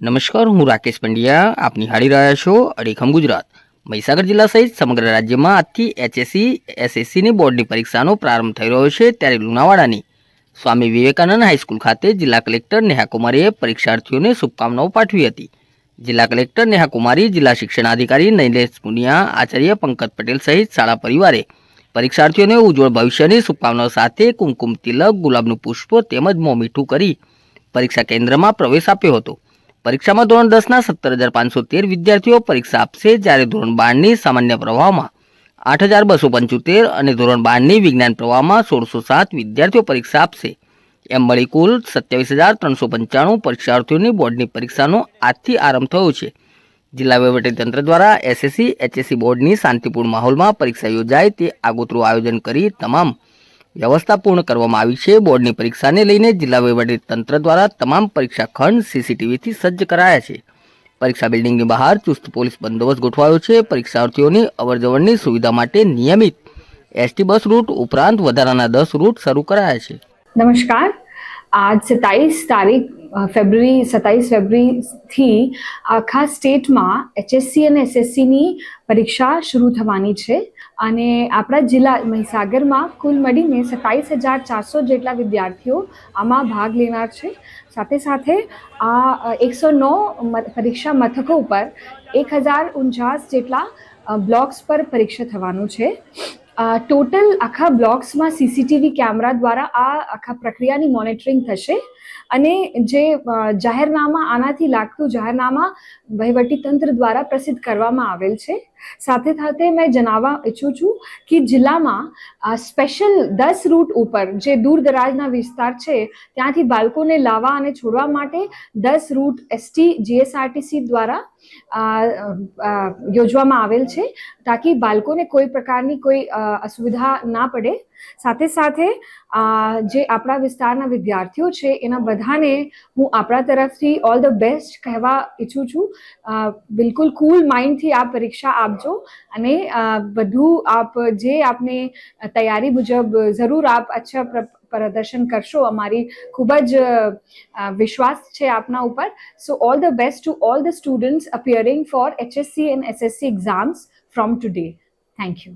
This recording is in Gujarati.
નમસ્કાર, હું રાકેશ પંડ્યા. આપ નિહાળી રહ્યા છો અડીખમ ગુજરાત. મહીસાગર જિલ્લા સહિત સમગ્ર રાજ્યમાં આજથી એચએસસી એસએસસીની બોર્ડની પરીક્ષાનો પ્રારંભ થઈ રહ્યો છે ત્યારે લુણાવાડાની. સ્વામી વિવેકાનંદ હાઈસ્કૂલ ખાતે જિલ્લા કલેક્ટર નેહા કુમારીએ પરીક્ષાર્થીઓને શુભકામનાઓ પાઠવી હતી. જિલ્લા કલેક્ટર નેહા કુમારી જિલ્લા શિક્ષણાધિકારી નૈલેશ પુનિયા આચાર્ય પંકજ પટેલ સહિત શાળા પરિવારે પરીક્ષાર્થીઓને ઉજ્જવળ ભવિષ્યની શુભકામનાઓ સાથે કુમકુમ તિલક, ગુલાબનું પુષ્પ તેમજ મોં મીઠું કરી પરીક્ષા કેન્દ્રમાં પ્રવેશ આપ્યો હતો. પરીક્ષામાં ધોરણ દસના સત્તર હજાર પાંચસો તેર વિદ્યાર્થીઓ પરીક્ષા આપશે જ્યારે ધોરણ બારની સામાન્ય પ્રવાહમાં આઠ હજાર બસો પંચોતેર અને ધોરણ બારની વિજ્ઞાન પ્રવાહમાં સોળસો સાત વિદ્યાર્થીઓ પરીક્ષા આપશે. એમ મળી કુલ સત્યાવીસ હજાર ત્રણસો પંચાણું પરીક્ષાર્થીઓની બોર્ડની પરીક્ષાનો આજથી આરંભ થયો છે. જિલ્લા વહીવટીતંત્ર દ્વારા એસએસસી, એચએસસી બોર્ડની શાંતિપૂર્ણ માહોલમાં પરીક્ષા યોજાય તે આગોતરું આયોજન કરી તમામ વ્યવસ્થા પૂર્ણ કરવામાં આવી છે. બોર્ડની પરીક્ષાને લઈને જિલ્લા વહીવટીતંત્ર દ્વારા તમામ પરીક્ષા ખંડ સીસીટીવીથી સજ્જ કરાયા છે. પરીક્ષા બિલ્ડિંગની બહાર ચુસ્ત પોલીસ બંદોબસ્ત ગોઠવાયો છે. પરીક્ષાર્થીઓની અવરજવરની સુવિધા માટે નિયમિત એસટી બસ રૂટ ઉપરાંત વધારાના દસ રૂટ શરૂ કરાયા છે. નમસ્કાર. આજ સત્તાવીસ તારીખ ફેબ્રુઆરી સત્તાવીસ ફેબ્રુઆરીથી આખા સ્ટેટમાં એચએસસી અને એસએસસીની પરીક્ષા શરૂ થવાની છે. અને આપણા જિલ્લા મહીસાગરમાં કુલ મળીને સત્તાવીસ હજાર ચારસો જેટલા વિદ્યાર્થીઓ આમાં ભાગ લેનાર છે. સાથે સાથે આ એકસો નવ પરીક્ષા મથકો ઉપર એક હજાર ઉનચાસ જેટલા બ્લોક્સ પર પરીક્ષા થવાનું છે. ટોટલ આખા બ્લોક્સમાં સીસીટીવી કેમેરા દ્વારા આ આખા પ્રક્રિયાની મોનિટરિંગ થશે. અને જે જાહેરનામા આનાથી લાગતું જાહેરનામા વહીવટીતંત્ર દ્વારા પ્રસિદ્ધ કરવામાં આવેલ છે. સાથે સાથે મેં જણાવવા ઈચ્છું છું કે જિલ્લામાં સ્પેશિયલ દસ રૂટ ઉપર જે દૂર દરાજના વિસ્તાર છે, ત્યાંથી બાળકોને લાવવા અને છોડવા માટે દસ રૂટ એસટી, જીએસઆરટીસી દ્વારા યોજવામાં આવેલ છે, તાકી બાળકોને કોઈ પ્રકારની કોઈ અસુવિધા ના પડે. સાથે સાથે જે આપણા વિસ્તારના વિદ્યાર્થીઓ છે, એના બધાને હું આપણા તરફથી ઓલ ધ બેસ્ટ કહેવા ઈચ્છું છું. બિલકુલ કુલ માઇન્ડથી આ પરીક્ષા આપજો અને બધું આપ જે આપને તૈયારી મુજબ જરૂર આપ અચ્છા પ્ર- પ્રદર્શન કરશો અમારી ખૂબ જ વિશ્વાસ છે આપના ઉપર. So all the best to all the students appearing for HSC and SSC exams from today thank you